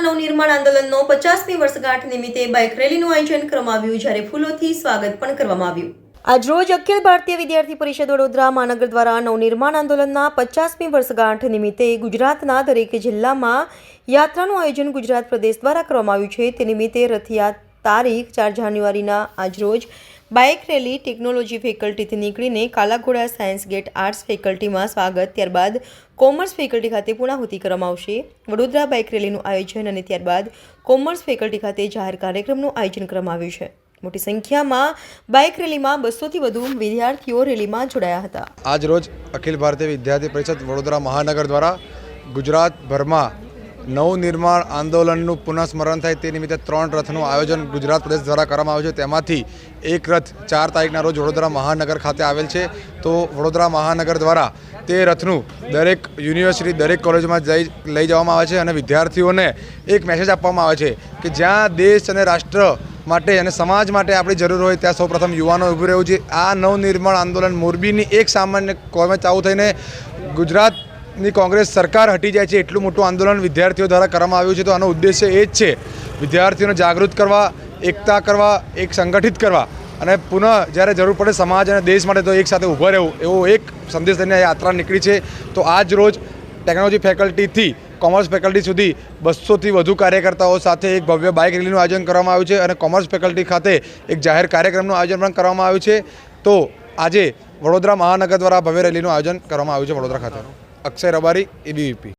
નવનિર્માણ આંદોલનનો પચાસમી વર્ષગાંઠ નિમિત્તે બાઇક રેલીનું આયોજન કરવામાં આવ્યું, જ્યારે ફૂલોથી સ્વાગત પણ કરવામાં આવ્યું. આજરોજ અખિલ ભારતીય વિદ્યાર્થી પરિષદ વડોદરા મહાનગર દ્વારા નવનિર્માણ આંદોલનના પચાસમી વર્ષગાંઠ નિમિત્તે ગુજરાતના દરેક જિલ્લામાં યાત્રાનું આયોજન ગુજરાત પ્રદેશ દ્વારા કરવામાં આવ્યું છે. તે નિમિત્તે રથયાત્રા તારીખ ચાર જાન્યુઆરીના આજરોજ બાઇક રેલી ટેકનોલોજી ફેકલ્ટીથી નીકળીને કાલાઘોડા સાયન્સ ગેટ આર્ટ્સ ફેકલ્ટીમાં સ્વાગત. ત્યારબાદ કોમર્સ ફેકલ્ટી ખાતે પૂર્ણાહુતિ કરવામાં આવશે. વડોદરા બાઇક રેલીનું આયોજન અને ત્યારબાદ કોમર્સ ફેકલ્ટી ખાતે જાહેર કાર્યક્રમનું આયોજન કરવામાં આવ્યું છે. મોટી સંખ્યામાં બાઇક રેલીમાં બસોથી વધુ વિદ્યાર્થીઓ રેલીમાં જોડાયા હતા. આજ રોજ અખિલ ભારતીય વિદ્યાર્થી પરિષદ વડોદરા મહાનગર દ્વારા ગુજરાતભરમાં નવનિર્માણ આંદોલનનું પુનઃસ્મરણ થાય તે નિમિત્તે ત્રણ રથનું આયોજન ગુજરાત પ્રદેશ દ્વારા કરવામાં આવ્યું છે. તેમાંથી એક રથ ચાર તારીખના રોજ વડોદરા મહાનગર ખાતે આવેલ છે. તો વડોદરા મહાનગર દ્વારા તે રથનું દરેક યુનિવર્સિટી, દરેક કોલેજમાં જઈ, લઈ જવામાં આવે છે અને વિદ્યાર્થીઓને એક મેસેજ આપવામાં આવે છે કે જ્યાં દેશ અને રાષ્ટ્ર માટે અને સમાજ માટે આપણી જરૂર હોય ત્યાં સૌપ્રથમ યુવાનો ઊભું રહેવું છે આ નવનિર્માણ આંદોલન મોરબીની એક સામાન્ય કોમે ચાવું થઈને ગુજરાતની કોંગ્રેસ સરકાર હટી જાય છે, એટલું મોટું આંદોલન વિદ્યાર્થીઓ દ્વારા કરવામાં આવ્યું છે, તો આનો ઉદ્દેશ્ય એ જ છે, વિદ્યાર્થીઓને જાગૃત કરવા, એકતા કરવા, એક સંગઠિત કરવા અને પુનઃ જ્યારે જરૂર પડે સમાજ અને દેશ માટે તો એક સાથે ઊભો રહેવું, એવો એક સંદેશ લઈને યાત્રા નીકળી છે. તો આજ રોજ ટેકનોલોજી ફેકલ્ટીથી, કોમર્સ ફેકલ્ટી સુધી બસોથી વધુ કાર્યકર્તાઓ સાથે એક ભવ્ય બાઇક રેલીનું આયોજન કરવામાં આવ્યું છે અને કોમર્સ ફેકલ્ટી ખાતે એક જાહેર કાર્યક્રમનું આયોજન પણ કરવામાં આવ્યું છે. તો આજે વડોદરા મહાનગર દ્વારા ભવ્ય રેલીનું આયોજન કરવામાં આવ્યું છે, વડોદરા ખાતે. અક્ષય રબારી એબીવીપી